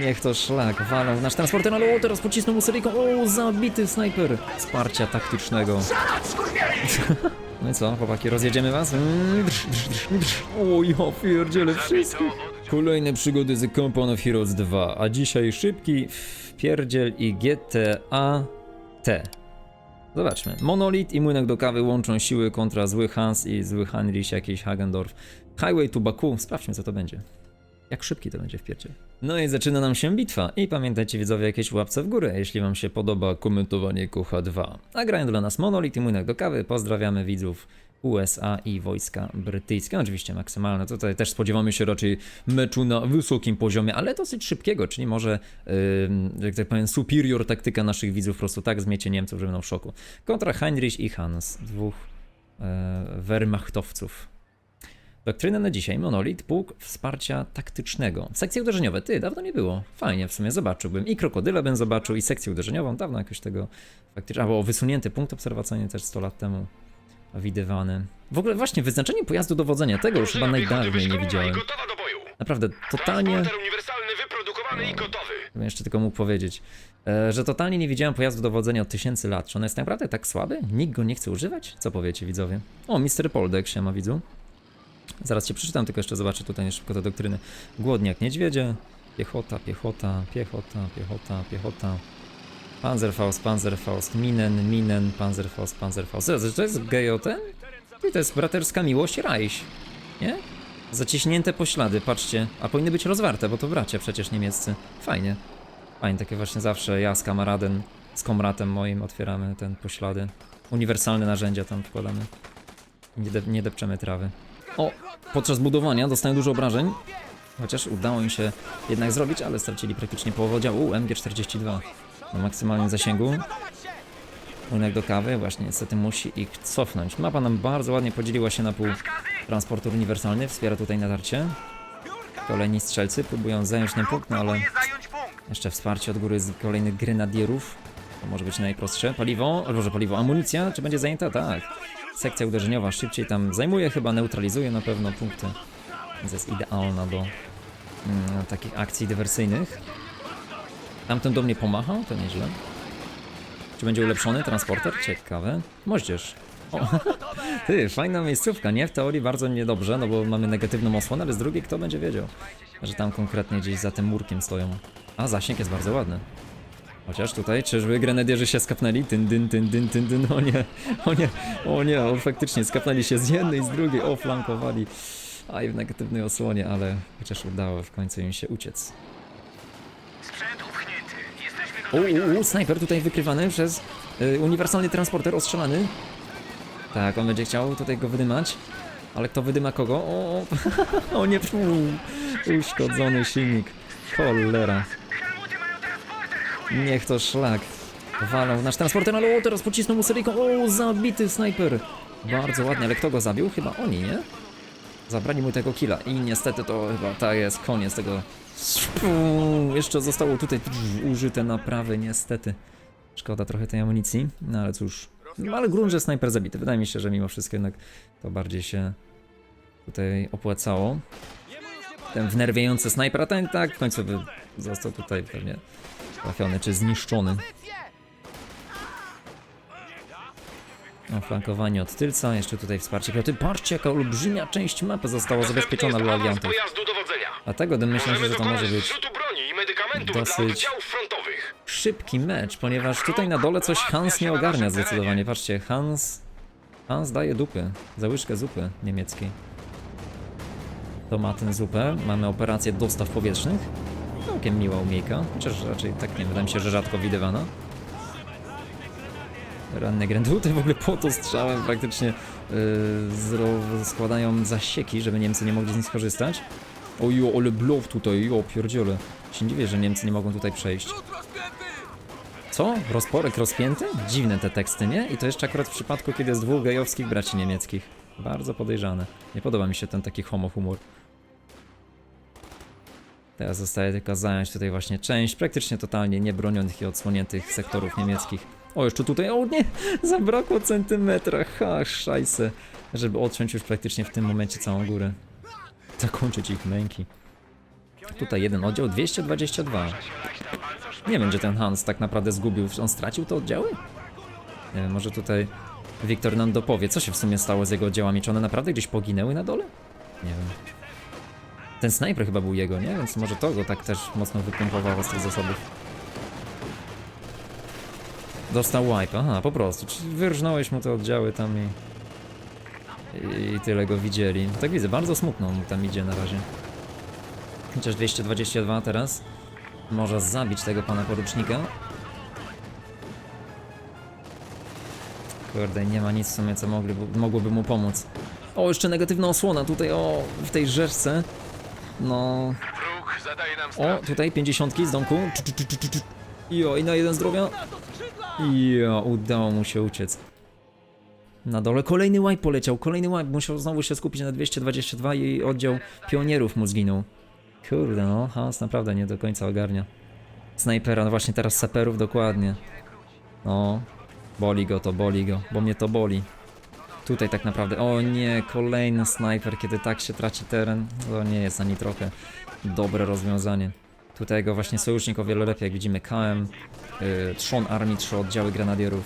Niech to szlak, walą nasz transporter, ale o, teraz pocisnął mu seryjką, o, zabity snajper. Wsparcia taktycznego. No i co, chłopaki, rozjedziemy was? Mm. O, ja pierdzielę wszystkich. Kolejne przygody z Compound of Heroes 2, a dzisiaj szybki pierdziel i GTA T. Zobaczmy. Monolith i młynek do kawy łączą siły kontra zły Hans i zły Heinrich, jakiś Hagendorf. Highway to Baku, sprawdźmy co to będzie. Jak szybki to będzie w pierdzie. No i zaczyna nam się bitwa. I pamiętajcie widzowie jakieś łapce w górę, jeśli wam się podoba komentowanie Kocha 2. A grają dla nas Monolith i młynek do kawy. Pozdrawiamy widzów USA i wojska brytyjskie. Oczywiście maksymalne. Tutaj też spodziewamy się raczej meczu na wysokim poziomie, ale dosyć szybkiego, czyli może, yy, jak tak powiem, superior taktyka naszych widzów, po prostu tak zmiecie Niemców, że będą w szoku. Kontra Heinrich i Hans, dwóch yy, Wehrmachtowców. Doktryna na dzisiaj, Monolith, pułk wsparcia taktycznego. Sekcje uderzeniowe, ty, dawno nie było. Fajnie, w sumie zobaczyłbym. I krokodyla bym zobaczył, i sekcję uderzeniową, dawno jakoś tego faktycznie, albo wysunięty punkt obserwacyjny też 100 lat temu widywany. W ogóle właśnie, wyznaczenie pojazdu dowodzenia, tego już chyba najdawniej nie widziałem. Naprawdę, totalnie, Transporter uniwersalny wyprodukowany i gotowy. bym jeszcze tylko mógł powiedzieć, e, że totalnie nie widziałem pojazdu dowodzenia od tysięcy lat. Czy on jest naprawdę tak słaby? Nikt go nie chce używać? Co powiecie widzowie? O, Mr. Poldek się ma widzu. Zaraz cię przeczytam, tylko jeszcze zobaczę tutaj szybko te doktryny. Głodniak niedźwiedzie, piechota, piechota, piechota, piechota, piechota. Panzerfaust, Panzerfaust, Minen, Minen, Panzerfaust, Panzerfaust. Zaraz, to jest gejoten? I to jest braterska miłość Reich, nie? Zaciśnięte poślady, patrzcie. A powinny być rozwarte, bo to bracia przecież niemieccy. Fajnie. Fajnie, takie właśnie zawsze ja z kamaradem, z komratem moim otwieramy ten poślady. Uniwersalne narzędzia tam wkładamy. Nie, de nie depczemy trawy. O, podczas budowania dostają dużo obrażeń. Chociaż udało im się jednak zrobić, ale stracili praktycznie połowę oddziału. U, MG42 na maksymalnym zasięgu. Młynek do kawy, właśnie niestety musi ich cofnąć. Mapa nam bardzo ładnie podzieliła się na pół. Transporter uniwersalny wspiera tutaj natarcie. Kolejni strzelcy próbują zająć ten punkt, no ale jeszcze wsparcie od góry z kolejnych grenadierów. To może być najprostsze. Paliwo, albo że paliwo, amunicja, czy będzie zajęta? Tak. Sekcja uderzeniowa szybciej tam zajmuje, chyba neutralizuje na pewno punkty. Więc jest idealna do mm, takich akcji dywersyjnych. Tamten do mnie pomachał, to nieźle. Czy będzie ulepszony transporter? Ciekawe. Moździerz. O, ty, fajna miejscówka, nie? W teorii bardzo niedobrze, no bo mamy negatywną osłonę, ale z drugiej kto będzie wiedział, że tam konkretnie gdzieś za tym murkiem stoją. A zasięg jest bardzo ładny. Chociaż tutaj, czyżby grenadierzy się skapnęli? Tyn, dyn, tyn, dyn, tyn, dyn, o nie, o nie, o nie, o faktycznie skapnęli się z jednej, z drugiej, o flankowali. A i w negatywnej osłonie, ale chociaż udało w końcu im się uciec. Sprzęt upchnięty. Jesteśmy U, gotowi. u, u, snajper tutaj wykrywany przez y, uniwersalny transporter ostrzelany. Tak, on będzie chciał tutaj go wydymać. Ale kto wydyma kogo? O, o, o nie, uszkodzony silnik. Cholera. Niech to szlak. Walą nasz transporter, ale o, teraz pocisnął mu seryjką. O, zabity snajper. Bardzo ładnie, ale kto go zabił? Chyba oni, nie? Zabrali mu tego killa i niestety to chyba tak jest koniec tego. Jeszcze zostało tutaj użyte naprawy, niestety. Szkoda trochę tej amunicji, no ale cóż. No ale grunt, że snajper zabity. Wydaje mi się, że mimo wszystko jednak to bardziej się tutaj opłacało. Ten wnerwiający snajper, a ten tak w końcu by został tutaj pewnie trafiony czy zniszczony. Flankowanie od tylca, jeszcze tutaj wsparcie pioty. Patrzcie, jaka olbrzymia część mapy została zabezpieczona dla aliantów. Dlatego myślę, Możemy że to może być dosyć- szybki mecz, ponieważ tutaj na dole coś Hans nie ogarnia zdecydowanie. Patrzcie, Hans... Hans daje dupy, za łyżkę zupy niemieckiej. To ma tę zupę, mamy operację dostaw powietrznych. Całkiem miła umiejka, chociaż raczej tak nie, wydaje mi się, że rzadko widywana. Ranny Grand tutaj w ogóle po to strzałem praktycznie yy, składają zasieki, żeby Niemcy nie mogli z nich skorzystać. Ojo, ale blow tutaj, jo, pierdziole. Się dziwię, że Niemcy nie mogą tutaj przejść. Co? Rozporek rozpięty? Dziwne te teksty, nie? I to jeszcze akurat w przypadku, kiedy jest dwóch gejowskich braci niemieckich. Bardzo podejrzane. Nie podoba mi się ten taki homo humor. Teraz zostaje tylko zająć tutaj właśnie część praktycznie totalnie niebronionych i odsłoniętych sektorów niemieckich. O, jeszcze tutaj, o nie, zabrakło centymetra, ha, szajse, żeby odciąć już praktycznie w tym momencie całą górę. Zakończyć ich męki. Tutaj jeden oddział, 222. Nie wiem, gdzie ten Hans tak naprawdę zgubił. On stracił te oddziały? Nie wiem, może tutaj Wiktor nam dopowie, co się w sumie stało z jego oddziałami. Czy one naprawdę gdzieś poginęły na dole? Nie wiem. Ten snajper chyba był jego, nie? Więc może to go tak też mocno wypompowało z tych zasobów. Dostał wipe, aha, po prostu. Czyli wyrżnąłeś mu te oddziały tam i... I tyle go widzieli. Tak widzę, bardzo smutno mu tam idzie na razie. Chociaż 222 teraz. Może zabić tego pana porucznika. Kurde, nie ma nic w sumie, co mogli, mogłoby mu pomóc. O, jeszcze negatywna osłona tutaj, o, w tej rzeczce. No, o, tutaj 50 z domku. Jo, i na jeden zdrowia. Jo, udało mu się uciec. Na dole kolejny wipe poleciał, kolejny wipe. Musiał znowu się skupić na 222 i oddział pionierów mu zginął. Kurde, no, Hans naprawdę nie do końca ogarnia. Snajpera, no właśnie teraz saperów, dokładnie. No, boli go to, boli go, bo mnie to boli. Tutaj tak naprawdę, o nie, kolejny snajper, kiedy tak się traci teren, to nie jest ani trochę dobre rozwiązanie. Tutaj go właśnie sojusznik o wiele lepiej, jak widzimy KM, yy, trzon armii, trzy oddziały grenadierów.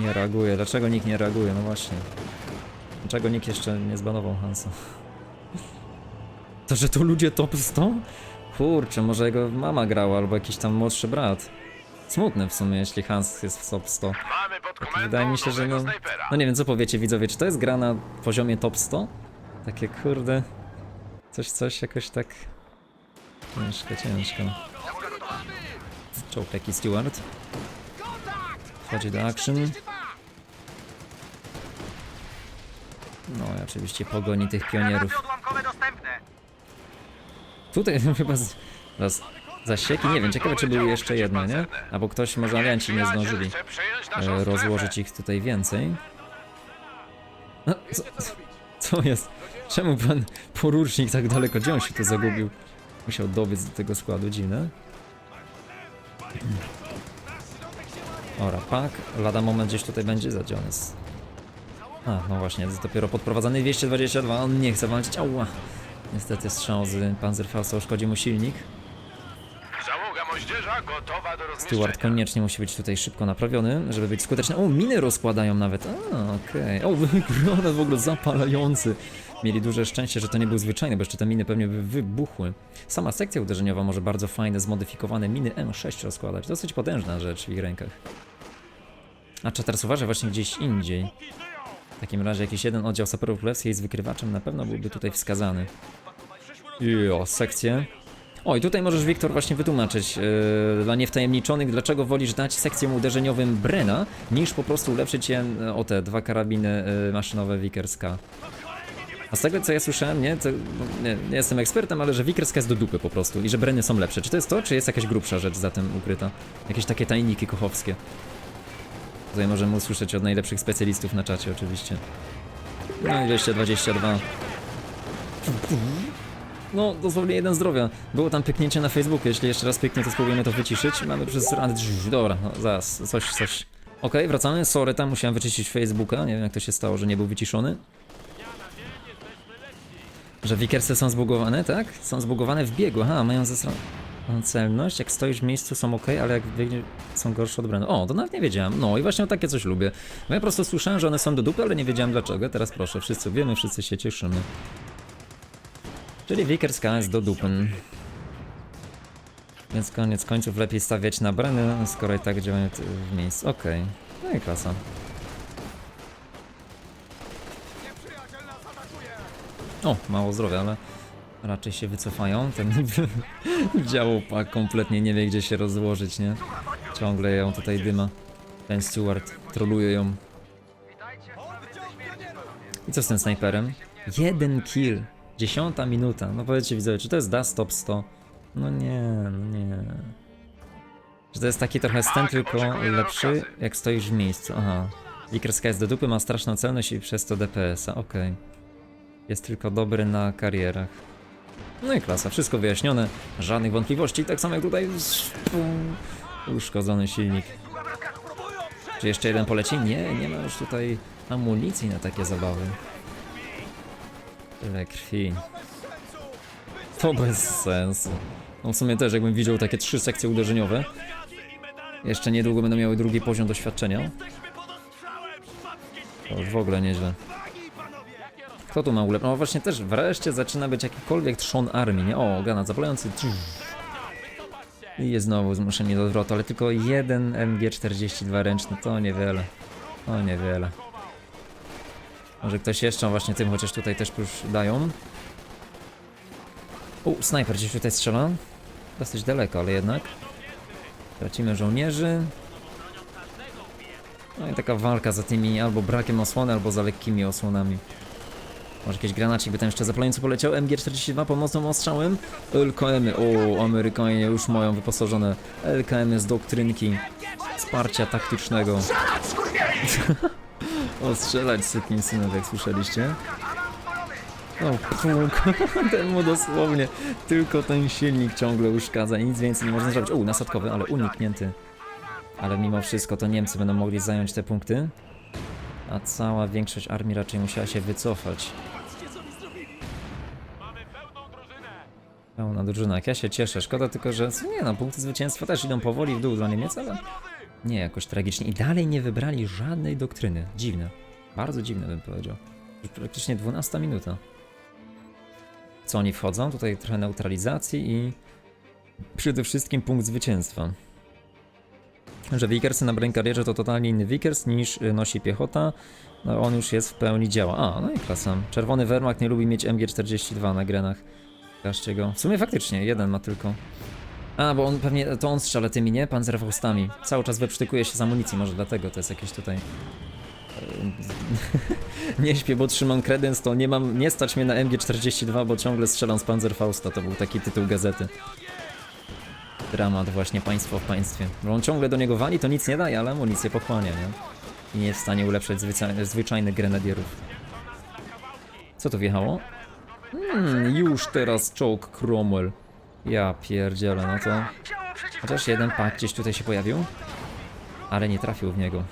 Nie reaguje, dlaczego nikt nie reaguje, no właśnie. Dlaczego nikt jeszcze nie zbanował Hansa? To, że to ludzie top 100? Kurczę, może jego mama grała, albo jakiś tam młodszy brat. Smutne w sumie, jeśli Hans jest w top 100. Mamy pod komendą Wydaje mi się, że no, no nie wiem, co powiecie widzowie, czy to jest gra na poziomie top 100? Takie kurde, coś, coś jakoś tak ciężko, ciężko. Czołg taki Stewart. Wchodzi do action. No i oczywiście pogoni tych pionierów. Tutaj chyba z, raz zasieki, nie wiem, ciekawe czy były jeszcze jedne, nie? Albo ktoś, może alianci nie zdążyli e, rozłożyć ich tutaj więcej. A, co, co jest? Czemu pan porucznik tak daleko? Gdzie on się tu zagubił? Musiał dobiec do tego składu, dziwne. Ora, pak, lada moment gdzieś tutaj będzie zadziony. A, no właśnie, jest dopiero podprowadzany 222, on nie chce walczyć, ała. Niestety strzał z Panzerfausta uszkodzi mu silnik. Moździerza gotowa do rozmieszczenia. Koniecznie musi być tutaj szybko naprawiony, żeby być skuteczny. O, miny rozkładają nawet. A, okej. O, granat w ogóle zapalający. Mieli duże szczęście, że to nie był zwyczajny, bo jeszcze te miny pewnie by wybuchły. Sama sekcja uderzeniowa może bardzo fajne, zmodyfikowane miny M6 rozkładać. Dosyć potężna rzecz w ich rękach. A czy teraz uważa właśnie gdzieś indziej. W takim razie jakiś jeden oddział saperów królewskiej z wykrywaczem na pewno byłby tutaj wskazany. Jo, sekcje. O, i tutaj możesz, Wiktor, właśnie wytłumaczyć yy, dla niewtajemniczonych, dlaczego wolisz dać sekcjom uderzeniowym Brena, niż po prostu ulepszyć je e, o te dwa karabiny yy, maszynowe Vickers-K. A z tego, co ja słyszałem, nie, to, no, nie, nie jestem ekspertem, ale że Vickers-K jest do dupy po prostu i że Breny są lepsze. Czy to jest to, czy jest jakaś grubsza rzecz za tym ukryta? Jakieś takie tajniki kochowskie. Tutaj możemy usłyszeć od najlepszych specjalistów na czacie, oczywiście. No i 222. No, dosłownie jeden zdrowia. Było tam pyknięcie na Facebooku. Jeśli jeszcze raz pyknie, to spróbujemy to wyciszyć. Mamy przez rady. Dobra, no, zaraz, coś, coś. Okej, wracamy. Sorry, tam musiałem wyczyścić Facebooka. Nie wiem, jak to się stało, że nie był wyciszony. Że Wikersy są zbugowane, tak? Są zbugowane w biegu. Aha, mają ze Mam celność, jak stoisz w miejscu są ok, ale jak biegnie są gorsze od brandu. O, to nawet nie wiedziałem. No i właśnie takie coś lubię. Bo ja po prostu słyszałem, że one są do dupy, ale nie wiedziałem dlaczego. Teraz proszę, wszyscy wiemy, wszyscy się cieszymy. Czyli Vickers K jest do dupy. Więc koniec końców lepiej stawiać na brany, skoro i tak działają w miejscu. Okej. No i klasa. O, mało zdrowia, ale raczej się wycofają. Ten działopak kompletnie nie wie, gdzie się rozłożyć, nie? Ciągle ją tutaj dyma. Ten Stewart troluje ją. I co z tym snajperem? Jeden kill. Dziesiąta minuta. No powiedzcie widzowie, czy to jest DAS top 100? No nie, no nie. Czy to jest taki trochę stent, tylko lepszy, jak stoisz w miejscu? Aha. Vickers jest do dupy, ma straszną celność i przez to DPS-a, okej. Jest tylko dobry na karierach. No i klasa, wszystko wyjaśnione, żadnych wątpliwości, tak samo jak tutaj uszkodzony silnik. Czy jeszcze jeden poleci? Nie, nie ma już tutaj amunicji na takie zabawy. Tyle krwi. To bez sensu. No w sumie też jakbym widział takie trzy sekcje uderzeniowe. Jeszcze niedługo będą miały drugi poziom doświadczenia. To już w ogóle nieźle. Kto tu ma ulep? No właśnie też wreszcie zaczyna być jakikolwiek trzon armii, nie? O, granat zapalający. I jest znowu zmuszenie do odwrotu, ale tylko jeden MG42 ręczny, to niewiele. To niewiele. Może ktoś jeszcze właśnie tym, chociaż tutaj też już dają. U, snajper gdzieś tutaj strzela. Dosyć daleko, ale jednak. Tracimy żołnierzy. No i taka walka za tymi albo brakiem osłony, albo za lekkimi osłonami. Może jakiś granacik by tam jeszcze zapalający poleciał. MG42 pomocą ostrzałem. LKM-y. O, Amerykanie już mają wyposażone LKM-y z doktrynki wsparcia taktycznego. Ostrzelać sypin synów, jak słyszeliście. O, puk. ten mu dosłownie tylko ten silnik ciągle uszkadza i nic więcej nie można zrobić. O, nasadkowy, ale uniknięty. Ale mimo wszystko to Niemcy będą mogli zająć te punkty. A cała większość armii raczej musiała się wycofać. Pełna drużyna, jak ja się cieszę. Szkoda tylko, że nie no, punkty zwycięstwa też idą powoli w dół dla Niemiec, ale nie jakoś tragicznie. I dalej nie wybrali żadnej doktryny. Dziwne. Bardzo dziwne bym powiedział. Już praktycznie 12 minuta. Co oni wchodzą? Tutaj trochę neutralizacji i przede wszystkim punkt zwycięstwa. Że Wickersy na Brękarierze to totalnie inny Vickers niż y, nosi piechota. No on już jest w pełni działa. A, no i klasa. Czerwony Wehrmacht nie lubi mieć MG42 na grenach. Pokażcie go. W sumie faktycznie, jeden ma tylko. A, bo on pewnie, to on strzela tymi, nie? Panzerfaustami. Cały czas wyprztykuje się z amunicji, może dlatego to jest jakieś tutaj... nie śpię, bo trzymam kredens, to nie mam, nie stać mnie na MG42, bo ciągle strzelam z Panzerfausta, to był taki tytuł gazety. Dramat właśnie państwo w państwie. Bo on ciągle do niego wali, to nic nie daje, ale amunicję pochłania, nie? I nie jest w stanie ulepszać zwyczaj, zwyczajnych grenadierów. Co tu wjechało? Hmm, już teraz czołg Cromwell. Ja pierdzielę, no to... Chociaż jeden pak gdzieś tutaj się pojawił. Ale nie trafił w niego.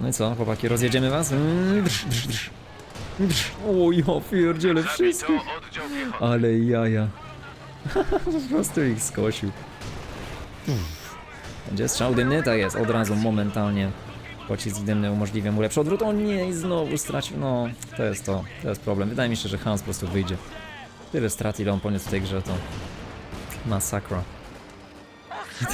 No i co, chłopaki, rozjedziemy was? Mm, drż, drż. Drż. O, ja pierdzielę wszystkich. Ale jaja. po prostu ich skosił. Będzie strzał dymny? Tak jest, od razu, momentalnie. Pocisk dymny umożliwia mu lepszy odwrót. O nie, i znowu stracił. No, to jest to, to jest problem. Wydaje mi się, że Hans po prostu wyjdzie. Tyle strat, ile on poniósł w tej grze, to masakra.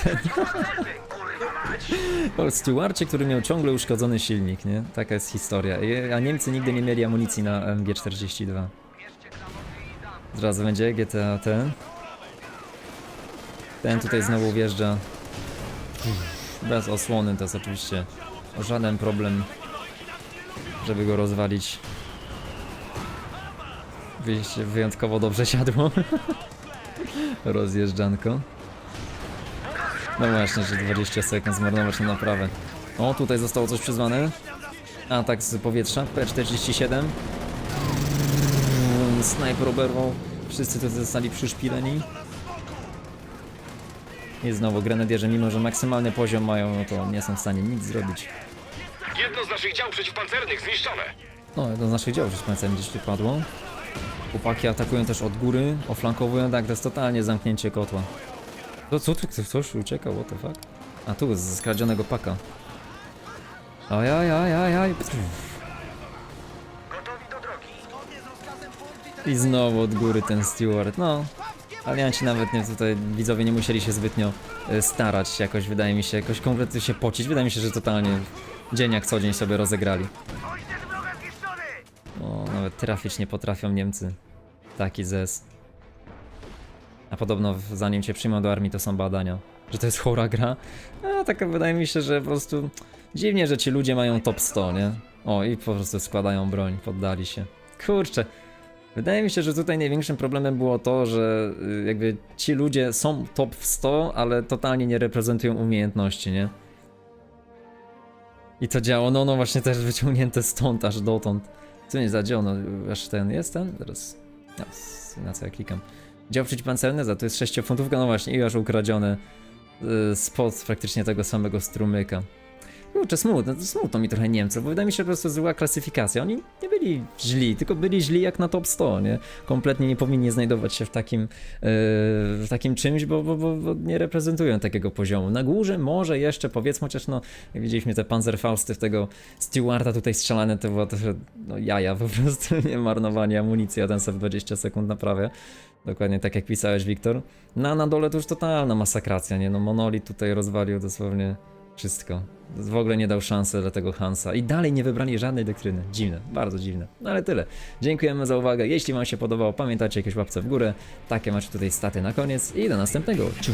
O Stewarcie, który miał ciągle uszkodzony silnik, nie? Taka jest historia. A Niemcy nigdy nie mieli amunicji na MG42. Zaraz będzie GTA ten. Ten tutaj znowu wjeżdża. Bez osłony to jest oczywiście żaden problem, żeby go rozwalić. Wyjątkowo dobrze siadło. Rozjeżdżanko. No właśnie, że 20 sekund zmarnować na naprawę. O, tutaj zostało coś przyzwane. Atak z powietrza, P47. Mm, Snajper oberwał. Wszyscy tutaj zostali przyszpileni. I znowu grenadierze, mimo że maksymalny poziom mają, no to nie są w stanie nic zrobić. Jedno z naszych dział przeciwpancernych zniszczone. No, jedno z naszych działów już palcem gdzieś tu padło. Chłopaki atakują też od góry, oflankowują, tak, to jest totalnie zamknięcie kotła. To co tu, ktoś uciekał, what the fuck? A tu, z skradzionego paka. Ajajajajaj. Gotowi do drogi. I znowu od góry ten steward, no. Alianci nawet nie, tutaj widzowie nie musieli się zbytnio e, starać jakoś, wydaje mi się, jakoś konkretnie się pocić. Wydaje mi się, że totalnie dzień jak co dzień sobie rozegrali. Trafić nie potrafią Niemcy. Taki zes. A podobno zanim cię przyjmą do armii to są badania, że to jest chora gra. A taka wydaje mi się, że po prostu dziwnie, że ci ludzie mają top 100, nie? O i po prostu składają broń, poddali się. Kurczę. Wydaje mi się, że tutaj największym problemem było to, że y, jakby ci ludzie są top w 100, ale totalnie nie reprezentują umiejętności, nie? I to działo, no no właśnie też wyciągnięte stąd aż dotąd. Co nie zadział, no aż ten jest ten? Teraz. No, na co ja klikam. Dział za to jest 6 funtówka, no właśnie, i aż ukradzione y, spod praktycznie tego samego strumyka. Kurczę, smutno, smutno mi trochę Niemców, bo wydaje mi się, po prostu zła klasyfikacja. Oni nie byli źli, tylko byli źli jak na top 100, nie? Kompletnie nie powinni znajdować się w takim, yy, w takim czymś, bo, bo, bo, bo nie reprezentują takiego poziomu. Na górze może jeszcze, powiedzmy, chociaż no, jak widzieliśmy te Panzerfausty w tego Stewarda tutaj strzelane, to było to, że no jaja po prostu, nie marnowanie amunicji, a ten sobie w 20 sekund naprawia. Dokładnie tak jak pisałeś, Wiktor. No a na dole to już totalna masakracja, nie? No Monolit tutaj rozwalił dosłownie wszystko. W ogóle nie dał szansy dla tego Hansa. I dalej nie wybrali żadnej doktryny. Dziwne, bardzo dziwne. No ale tyle. Dziękujemy za uwagę. Jeśli Wam się podobało, pamiętajcie jakieś łapce w górę. Takie macie tutaj staty na koniec i do następnego. Ciu.